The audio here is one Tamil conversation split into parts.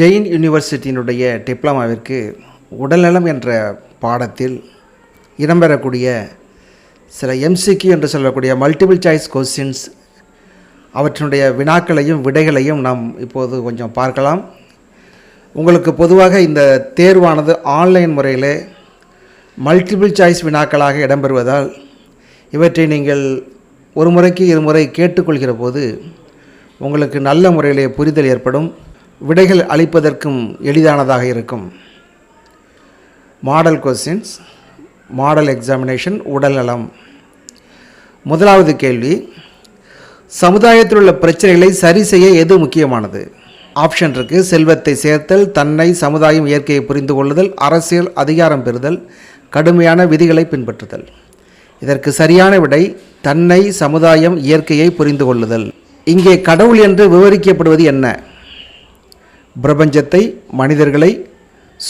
ஜெயின் யூனிவர்சிட்டியினுடைய டிப்ளமாவிற்கு உடல்நலம் என்ற பாடத்தில் இடம்பெறக்கூடிய சில எம்சிக்யூ என்று சொல்லக்கூடிய மல்டிபிள் சாய்ஸ் கொஸ்டின்ஸ் அவற்றினுடைய வினாக்களையும் விடைகளையும் நாம் இப்போது கொஞ்சம் பார்க்கலாம். உங்களுக்கு பொதுவாக இந்த தேர்வானது ஆன்லைன் முறையில் மல்டிபிள் சாய்ஸ் வினாக்களாக இடம்பெறுவதால் இவற்றை நீங்கள் ஒரு முறைக்கு இருமுறை கேட்டுக்கொள்கிற போது உங்களுக்கு நல்ல முறையிலே புரிதல் ஏற்படும். விடைகள் அளிப்பதற்கும் எளிதானதாக இருக்கும். மாடல் கொஸ்டின்ஸ் மாடல் எக்ஸாமினேஷன் உடல்நலம் முதலாவது கேள்வி சமுதாயத்தில் உள்ள பிரச்சனைகளை சரி செய்ய எது முக்கியமானது? ஆப்ஷன் இருக்கு செல்வத்தை சேர்த்தல் தன்னை சமுதாயம் இயற்கையை புரிந்து கொள்ளுதல் அரசியல் அதிகாரம் பெறுதல் கடுமையான விதிகளை பின்பற்றுதல். இதற்கு சரியான விடை தன்னை சமுதாயம் இயற்கையை புரிந்து கொள்ளுதல். இங்கே கடவுள் என்று விவரிக்கப்படுவது என்ன? பிரபஞ்சத்தை மனிதர்களை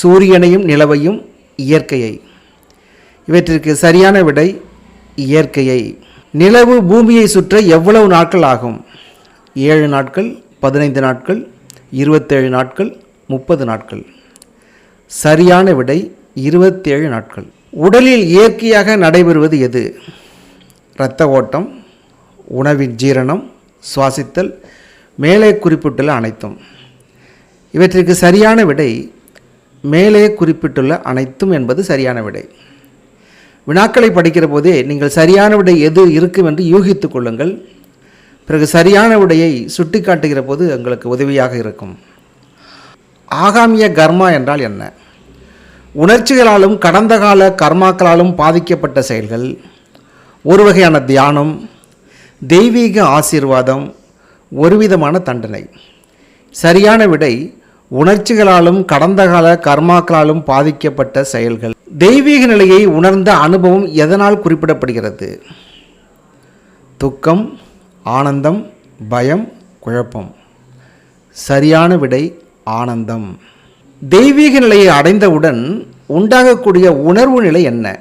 சூரியனையும் நிலவையும் இயற்கையை. இவற்றிற்கு சரியான விடை இயற்கையை. நிலவு பூமியை சுற்ற எவ்வளவு நாட்கள் ஆகும்? ஏழு நாட்கள் பதினைந்து நாட்கள் இருபத்தேழு நாட்கள் முப்பது நாட்கள். சரியான விடை இருபத்தேழு நாட்கள். உடலில் இயற்கையாக நடைபெறுவது எது? இரத்த ஓட்டம் உணவின் ஜீரணம் சுவாசித்தல் மேலே குறிப்பிட்டுள்ள அனைத்தும். இவற்றிற்கு சரியான விடை மேலே குறிப்பிட்டுள்ள அனைத்தும் என்பது சரியான விடை. வினாக்களை படிக்கிற போதே நீங்கள் சரியான விடை எது இருக்கும் என்று யூகித்துக் கொள்ளுங்கள். பிறகு சரியான விடையை சுட்டி காட்டுகிற போது உங்களுக்கு உதவியாக இருக்கும். ஆகாமிய கர்மா என்றால் என்ன? உணர்ச்சிகளாலும் கடந்த கால கர்மாக்களாலும் பாதிக்கப்பட்ட செயல்கள் ஒரு வகையான தியானம் தெய்வீக ஆசீர்வாதம் ஒரு விதமான தண்டனை. சரியான விடை உணர்ச்சிகளாலும் கடந்த கால கர்மாக்களாலும் பாதிக்கப்பட்ட செயல்கள். தெய்வீக நிலையை உணர்ந்த அனுபவம் எதனால் குறிப்பிடப்படுகிறது? துக்கம் ஆனந்தம் பயம் குழப்பம். சரியான விடை ஆனந்தம். தெய்வீக நிலையை அடைந்தவுடன் உண்டாகக்கூடிய உணர்வு நிலை என்ன?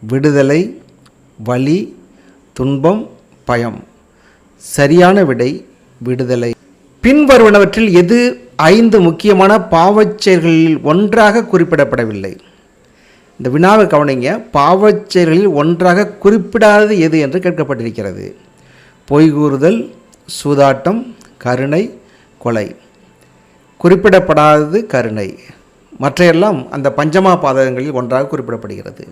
விடுதலை வலி துன்பம் பயம். சரியான விடை விடுதலை. பின்வருவனவற்றில் எது ஐந்து முக்கியமான பாவச் செயல்களில் ஒன்றாக குறிப்பிடப்படவில்லை. இந்த வினாவை கவனிங்க. பாவச் செயல்களில் ஒன்றாக குறிப்பிடாதது எது என்று கேட்கப்பட்டிருக்கிறது. பொய் கூறுதல் சூதாட்டம் கருணை கொலை. குறிப்பிடப்படாதது கருணை. மற்றையெல்லாம் அந்த பஞ்சமா பாதகங்களில் ஒன்றாக குறிப்பிடப்படுகிறது.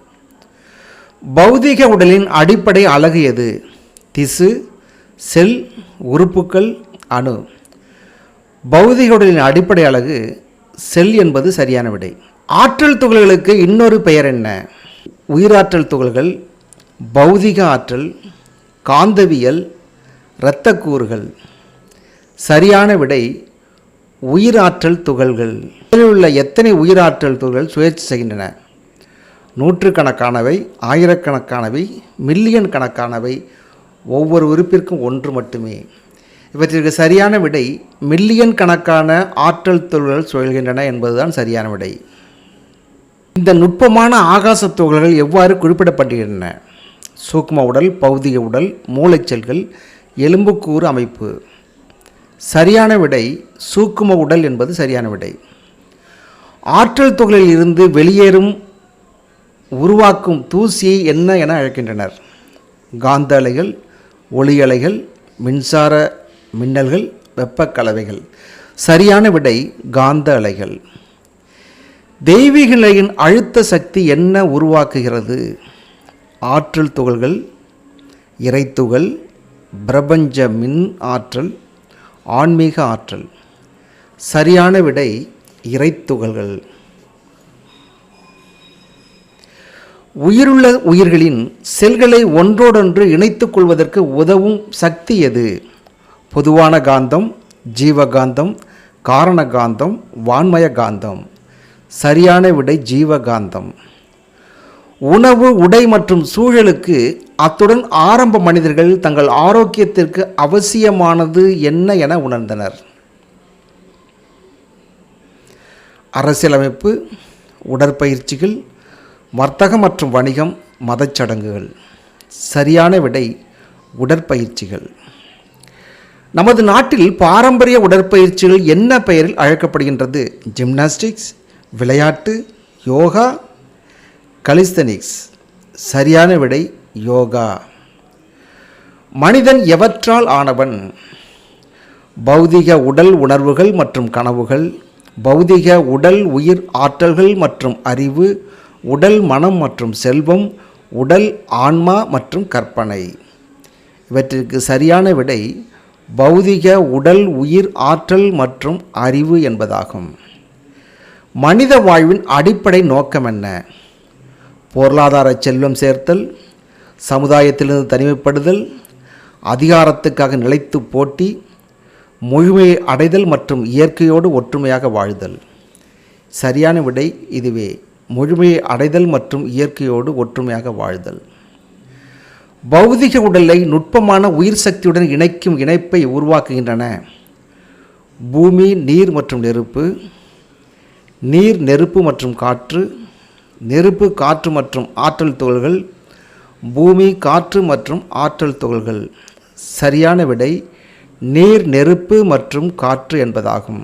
பௌதிக உடலின் அடிப்படை அழகு எது? திசு செல் உறுப்புக்கள் அணு. பௌதிக உடலின் அடிப்படை அழகு செல் என்பது சரியான விடை. ஆற்றல் துகள்களுக்கு இன்னொரு பெயர் என்ன? உயிராற்றல் துகள்கள் பௌதிக ஆற்றல் காந்தவியல் இரத்தக்கூறுகள். சரியான விடை உயிராற்றல் துகள்கள். இதில் உள்ள எத்தனை உயிராற்றல் துகள்கள் சுயற்சி செய்கின்றன? நூற்றுக்கணக்கானவை ஆயிரக்கணக்கானவை மில்லியன் கணக்கானவை ஒவ்வொரு உறுப்பிற்கும் ஒன்று மட்டுமே. இவற்றிற்கு சரியான விடை மில்லியன் கணக்கான ஆற்றல் துகள்கள் சுழல்கின்றன என்பதுதான் சரியான விடை. இந்த நுட்பமான ஆகாச துகள்கள் எவ்வாறு குறிப்பிடப்படுகின்றன சூக்ம உடல் பௌதிக உடல் மூளைச்செல்கள் எலும்புக்கூறு அமைப்பு. சரியான விடை சூக்கும உடல் என்பது சரியான விடை. ஆற்றல் துகளில் இருந்து வெளியேறும் உருவாக்கும் தூசியை என்ன என அழைக்கின்றனர்? காந்த அலைகள் ஒளி அலைகள் மின்சார மின்னல்கள் வெப்பக் கலவைகள் சரியான விடை காந்த அலைகள். தெய்வீக நிலையின் அழுத்த சக்தி என்ன உருவாக்குகிறது? ஆற்றல் துகள்கள் இறைத்துகள் பிரபஞ்ச மின் ஆற்றல் ஆன்மீக ஆற்றல். சரியான விடை இறைத்துகள்கள். உயிருள்ள உயிர்களின் செல்களை ஒன்றோடொன்று இணைத்துக் கொள்வதற்கு உதவும் சக்தி எது? பொதுவான காந்தம் ஜீவகாந்தம் காரண காந்தம் வான்மய காந்தம் சரியான விடை ஜீவகாந்தம். உணவு உடை மற்றும் சூழலுக்கு அத்துடன் ஆரம்ப மனிதர்கள் தங்கள் ஆரோக்கியத்திற்கு அவசியமானது என்ன என உணர்ந்தனர். அரசியலமைப்பு உடற்பயிற்சிகள் வர்த்தகம் மற்றும் வணிகம் மதச்சடங்குகள் சரியான விடை உடற்பயிற்சிகள். நமது நாட்டில் பாரம்பரிய உடற்பயிற்சிகள் என்ன பெயரில் அழைக்கப்படுகின்றது? ஜிம்னாஸ்டிக்ஸ் விளையாட்டு யோகா கலிஸ்தனிக்ஸ் சரியான விடை யோகா. மனிதன் எவற்றால் ஆனவன்? பௌதிக உடல் உணர்வுகள் மற்றும் கனவுகள் பௌதிக உடல் உயிர் ஆற்றல்கள் மற்றும் அறிவு உடல் மனம் மற்றும் செல்வம் உடல் ஆன்மா மற்றும் கற்பனை. இவற்றிற்கு சரியான விடை பௌதிக உடல் உயிர் ஆற்றல் மற்றும் அறிவு என்பதாகும். மனித வாழ்வின் அடிப்படை நோக்கம் என்ன? பொருளாதார செல்வம் சேர்த்தல் சமுதாயத்திலிருந்து தனிமைப்படுதல் அதிகாரத்துக்காக நிலைத்து போட்டி முழுமையை அடைதல் மற்றும் இயற்கையோடு ஒற்றுமையாக வாழ்தல். சரியான விடை இதுவே. முழுமையை அடைதல் மற்றும் இயற்கையோடு ஒற்றுமையாக வாழ்தல். பௌதிக உடலை நுட்பமான உயிர் சக்தியுடன் இணைக்கும் இணைப்பை உருவாக்குகின்றன. பூமி நீர் மற்றும் நெருப்பு நீர் நெருப்பு மற்றும் காற்று நெருப்பு காற்று மற்றும் ஆற்றல் துகள்கள் பூமி காற்று மற்றும் ஆற்றல் துகள்கள். சரியான விடை நீர் நெருப்பு மற்றும் காற்று என்பதாகும்.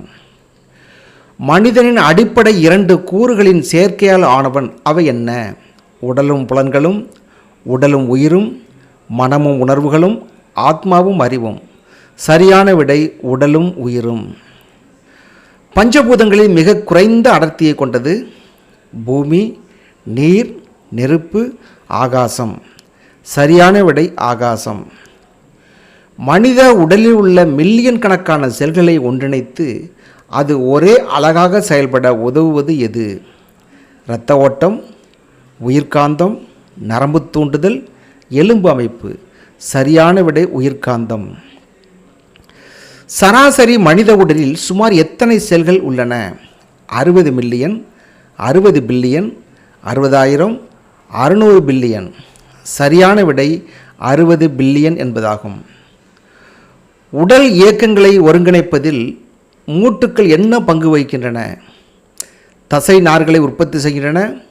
மனிதனின் அடிப்படை இரண்டு கூறுகளின் சேர்க்கையால் ஆனவன் அவை என்ன? உடலும் புலன்களும் உடலும் உயிரும் மனமும் உணர்வுகளும் ஆத்மாவும் அறிவும். சரியான விடை உடலும் உயிரும். பஞ்சபூதங்களில் மிக குறைந்த அடர்த்தியை கொண்டது பூமி நீர் நெருப்பு ஆகாசம். சரியான விடை ஆகாசம். மனித உடலில் உள்ள மில்லியன் கணக்கான செல்களை ஒன்றிணைத்து அது ஒரே அழகாக செயல்பட உதவுவது எது? இரத்த ஓட்டம் உயிர்காந்தம் நரம்பு தூண்டுதல் எலும்பு அமைப்பு சரியான விடை உயிர்காந்தம் சராசரி மனித உடலில் சுமார் எத்தனை செல்கள் உள்ளன? அறுபது மில்லியன் அறுபது பில்லியன் அறுபதாயிரம் அறுநூறு பில்லியன். சரியான விடை அறுபது பில்லியன் என்பதாகும். உடல் இயக்கங்களை ஒருங்கிணைப்பதில் மூட்டுக்கள் என்ன பங்கு வகிக்கின்றன? தசை நார்களை உற்பத்தி செய்கின்றன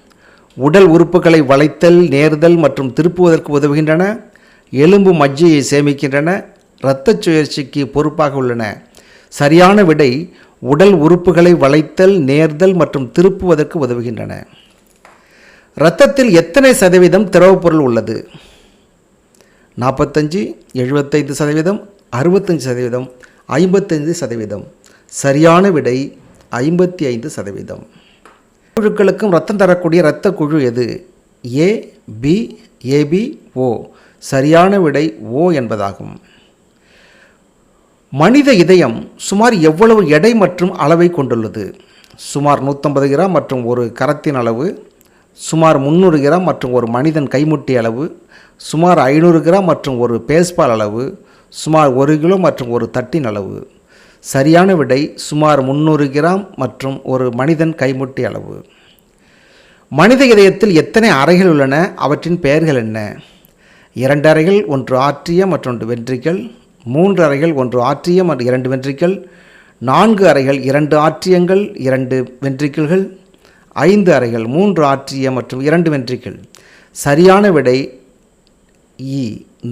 உடல் உறுப்புகளை வளைத்தல் நேர்தல் மற்றும் திருப்புவதற்கு உதவுகின்றன. எலும்பு மஜ்ஜையை சேமிக்கின்றன. இரத்தச் சுழற்சிக்கு பொறுப்பாக உள்ளன. சரியான விடை உடல் உறுப்புகளை வளைத்தல் நேர்தல் மற்றும் திருப்புவதற்கு உதவுகின்றன. இரத்தத்தில் எத்தனை சதவீதம் திரவப்பொருள் உள்ளது? நாற்பத்தஞ்சு எழுபத்தைந்து சதவீதம் அறுபத்தஞ்சு சதவீதம் ஐம்பத்தைந்து சதவீதம். சரியான விடை ஐம்பத்தி ஐந்து சதவீதம். குழுக்களுக்கும் ரத்தம் தரக்கூடிய இரத்த குழு எது? ஏ பி ஏபி ஓ சரியான விடை ஓ என்பதாகும். மனித இதயம் சுமார் எவ்வளவு எடை மற்றும் அளவை கொண்டுள்ளது? சுமார் நூற்றம்பது கிராம் மற்றும் ஒரு கரத்தின் அளவு சுமார் முந்நூறு கிராம் மற்றும் ஒரு மனிதன் கைமுட்டி அளவு சுமார் ஐநூறு கிராம் மற்றும் ஒரு பேஸ்பால் அளவு சுமார் ஒரு கிலோ மற்றும் ஒரு தட்டின் அளவு. சரியான விடை சுமார் முந்நூறு கிராம் மற்றும் ஒரு மனிதன் கைமுட்டி அளவு. மனித இதயத்தில் எத்தனை அறைகள் உள்ளன? அவற்றின் பெயர்கள் என்ன? இரண்டு அறைகள் ஒன்று ஆற்றியம் மற்றொன்று வென்ட்ரிக்கல் மூன்று அறைகள் ஒன்று ஆற்றியம் மற்றும் இரண்டு வென்ட்ரிக்கல் நான்கு அறைகள் இரண்டு ஆற்றியங்கள் இரண்டு வென்ட்ரிக்கிள்கள் ஐந்து அறைகள் மூன்று ஆற்றியம் மற்றும் இரண்டு வென்ட்ரிக்கிள் சரியான விடை இ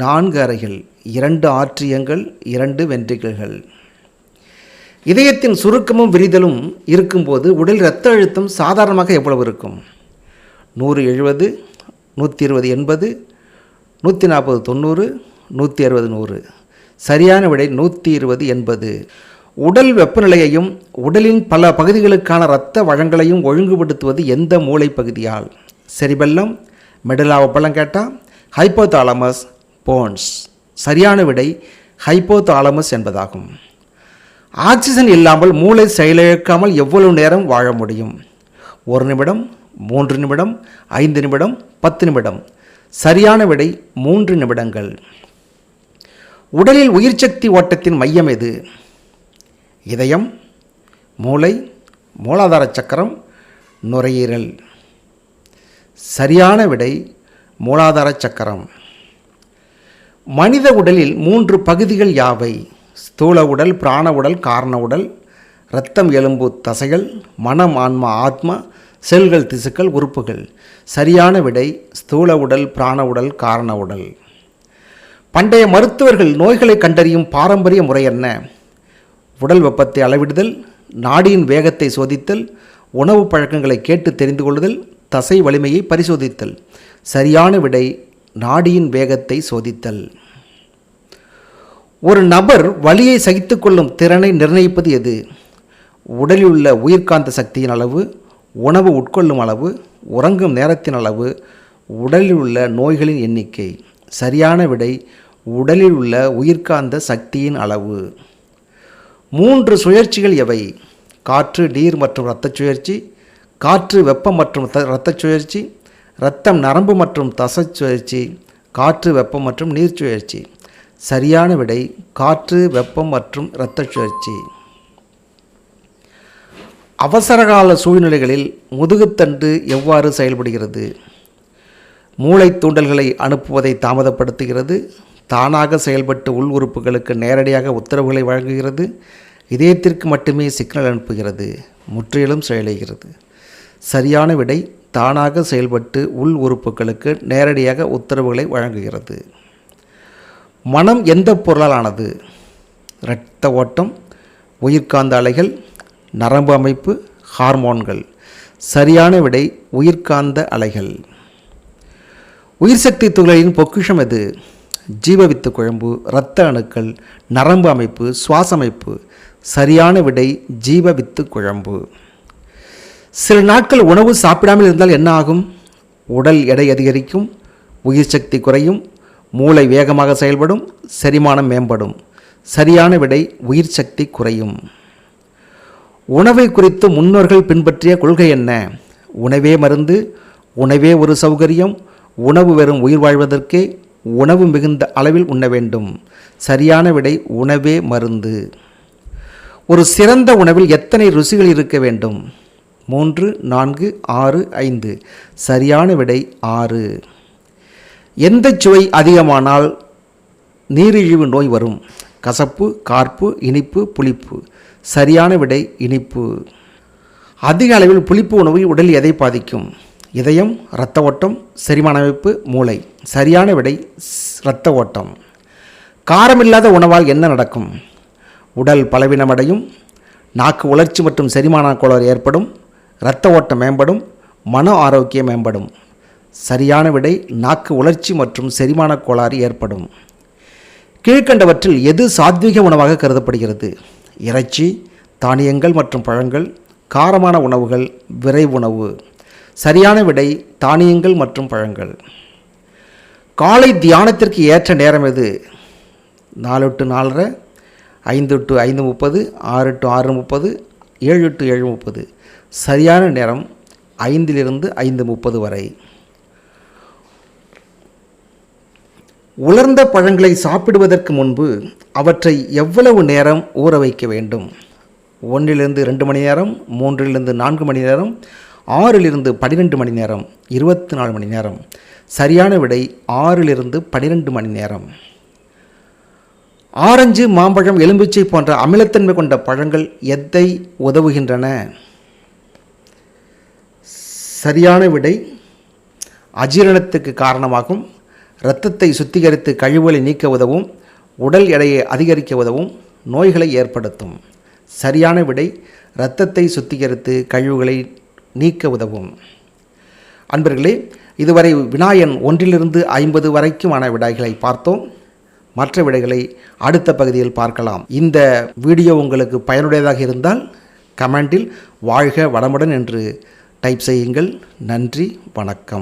நான்கு அறைகள் இரண்டு ஆற்றியங்கள் இரண்டு வென்ட்ரிக்கிள்கள் இதயத்தின் சுருக்கமும் விரிதலும் இருக்கும்போது உடல் இரத்த அழுத்தம் சாதாரணமாக எவ்வளவு இருக்கும்? நூறு எழுபது நூற்றி இருபது எண்பது நூற்றி நாற்பது தொண்ணூறு நூற்றி அறுபது நூறு. சரியான விடை நூற்றி இருபது எண்பது. உடல் வெப்பநிலையையும் உடலின் பல பகுதிகளுக்கான இரத்த வழங்கலையும் ஒழுங்குபடுத்துவது எந்த மூளை பகுதியால்? செரிபெல்லம் மெடலாவ பழம் கேட்டால் ஹைப்போதாலமஸ் போன்ஸ் சரியான விடை ஹைப்போதாலமஸ் என்பதாகும். ஆக்சிஜன் இல்லாமல் மூளை செயலிழக்காமல் எவ்வளவு நேரம் வாழ முடியும்? ஒரு நிமிடம் மூன்று நிமிடம் ஐந்து நிமிடம் பத்து நிமிடம். சரியான விடை மூன்று நிமிடங்கள். உடலில் உயிர் சக்தி ஓட்டத்தின் மையம் எது? இதயம் மூளை மூலாதார சக்கரம் நுரையீரல். சரியான விடை மூலாதார சக்கரம். மனித உடலில் மூன்று பகுதிகள் யாவை? ஸ்தூல உடல் பிராண உடல் காரண உடல் இரத்தம் எலும்பு தசைகள் மனம் ஆன்மா ஆத்மா செல்கள் திசுக்கள் உறுப்புகள். சரியான விடை ஸ்தூல உடல் பிராண உடல் காரண உடல். பண்டைய மருத்துவர்கள் நோய்களை கண்டறியும் பாரம்பரிய முறை என்ன? உடல் வெப்பத்தை அளவிடுதல் நாடியின் வேகத்தை சோதித்தல் உணவு பழக்கங்களை கேட்டு தெரிந்து கொள்ளுதல் தசை வலிமையை பரிசோதித்தல். சரியான விடை நாடியின் வேகத்தை சோதித்தல். ஒரு நபர் வலியை சகித்துக்கொள்ளும் திறனை நிர்ணயிப்பது எது? உடலில் உள்ள உயிர்காந்த சக்தியின் அளவு உணவு உட்கொள்ளும் அளவு உறங்கும் நேரத்தின் அளவு உடலில் உள்ள நோய்களின் எண்ணிக்கை. சரியான விடை உடலில் உள்ள உயிர்காந்த சக்தியின் அளவு. மூன்று சுழற்சிகள் எவை? காற்று நீர் மற்றும் இரத்தச் சுழற்சி காற்று வெப்பம் மற்றும் இரத்த இரத்தச் சுழற்சி இரத்தம் நரம்பு மற்றும் தசைச் சுழற்சி காற்று வெப்பம் மற்றும் நீர் சுழற்சி. சரியான விடை காற்று வெப்பம் மற்றும் இரத்த சுழற்சி. அவசரகால சூழ்நிலைகளில் முதுகுத்தண்டு எவ்வாறு செயல்படுகிறது? மூளை தூண்டல்களை அனுப்புவதை தாமதப்படுத்துகிறது. தானாக செயல்பட்டு உள் உறுப்புகளுக்கு நேரடியாக உத்தரவுகளை வழங்குகிறது. இதயத்திற்கு மட்டுமே சிக்னல் அனுப்புகிறது. முற்றிலும் செயலைகிறது. சரியான விடை தானாக செயல்பட்டு உள் உறுப்புகளுக்கு நேரடியாக உத்தரவுகளை வழங்குகிறது. மனம் எந்த பொருளாலானது? இரத்த ஓட்டம் உயிர்காந்த அலைகள் நரம்பு அமைப்பு ஹார்மோன்கள். சரியான விடை உயிர்காந்த அலைகள். உயிர் சக்தி துகளின் பொக்கிஷம் எது? ஜீவவித்து குழம்பு இரத்த அணுக்கள் நரம்பு அமைப்பு சுவாச அமைப்பு. சரியான விடை ஜீவவித்து குழம்பு. சில நாட்கள் உணவு சாப்பிடாமல் இருந்தால் என்ன ஆகும்? உடல் எடை அதிகரிக்கும் உயிர் சக்தி குறையும் மூளை வேகமாக செயல்படும் செரிமானம் மேம்படும். சரியான விடை உயிர் சக்தி குறையும். உணவை குறித்து முன்னோர்கள் பின்பற்றிய கொள்கை என்ன? உணவே மருந்து உணவே ஒரு சௌகரியம் உணவு வெறும் உயிர் வாழ்வதற்கே உணவு மிகுந்த அளவில் உண்ண வேண்டும். சரியான விடை உணவே மருந்து. ஒரு சிறந்த உணவில் எத்தனை ருசிகள் இருக்க வேண்டும்? மூன்று நான்கு ஆறு ஐந்து. சரியான விடை ஆறு. எந்த சுவை அதிகமானால் நீரிழிவு நோய் வரும்? கசப்பு கார்ப்பு இனிப்பு புளிப்பு. சரியான விடை இனிப்பு. அதிக அளவில் புளிப்பு உணவு உடல் எதை பாதிக்கும்? இதயம் இரத்த ஓட்டம் செரிமான அமைப்பு மூளை. சரியான விடை இரத்த ஓட்டம். காரமில்லாத உணவால் என்ன நடக்கும்? உடல் பலவீனமடையும் நாக்கு உலர்ச்சி மற்றும் செரிமான கோளாறு ஏற்படும் இரத்த ஓட்டம் மேம்படும் மன ஆரோக்கியம் மேம்படும். சரியான விடை நாக்கு உலர்ச்சி மற்றும் செரிமான கோளாறு ஏற்படும். கீழ்க்கண்டவற்றில் எது சாத்விக உணவாக கருதப்படுகிறது? இறைச்சி தானியங்கள் மற்றும் பழங்கள் காரமான உணவுகள் விரை உணவு. சரியான விடை தானியங்கள் மற்றும் பழங்கள். காலை தியானத்திற்கு ஏற்ற நேரம் எது? நாலு டு நாலரை ஐந்து டு ஐந்து முப்பது ஆறு டு ஆறு முப்பது ஏழு டு ஏழு முப்பது. சரியான நேரம் ஐந்திலிருந்து ஐந்து முப்பது வரை. உலர்ந்த பழங்களை சாப்பிடுவதற்கு முன்பு அவற்றை எவ்வளவு நேரம் ஊற வைக்க வேண்டும்? ஒன்றிலிருந்து ரெண்டு மணி நேரம் மூன்றிலிருந்து நான்கு மணி நேரம் ஆறிலிருந்து பன்னிரெண்டு மணி நேரம் இருபத்தி நாலு மணி நேரம் சரியான விடை ஆறிலிருந்து பன்னிரெண்டு மணி நேரம். ஆரஞ்சு மாம்பழம் எலும்பிச்சை போன்ற அமிலத்தன்மை கொண்ட பழங்கள் எதை உதவுகின்றன? சரியான விடை அஜீரணத்துக்கு காரணமாகும். இரத்தத்தை சுத்திகரித்து கழிவுகளை நீக்க உதவும் உடல் எடையை அதிகரிக்க உதவும் நோய்களை ஏற்படுத்தும். சரியான விடை இரத்தத்தை சுத்திகரித்து கழிவுகளை நீக்க உதவும். அன்பர்களே இதுவரை வினாயன் ஒன்றிலிருந்து ஐம்பது வரைக்குமான விடைகளை பார்த்தோம். மற்ற விடைகளை அடுத்த பகுதியில் பார்க்கலாம். இந்த வீடியோ உங்களுக்கு பயனுடையதாக இருந்தால் கமெண்டில் வாழ்க வளமுடன் என்று டைப் செய்யுங்கள். நன்றி வணக்கம்.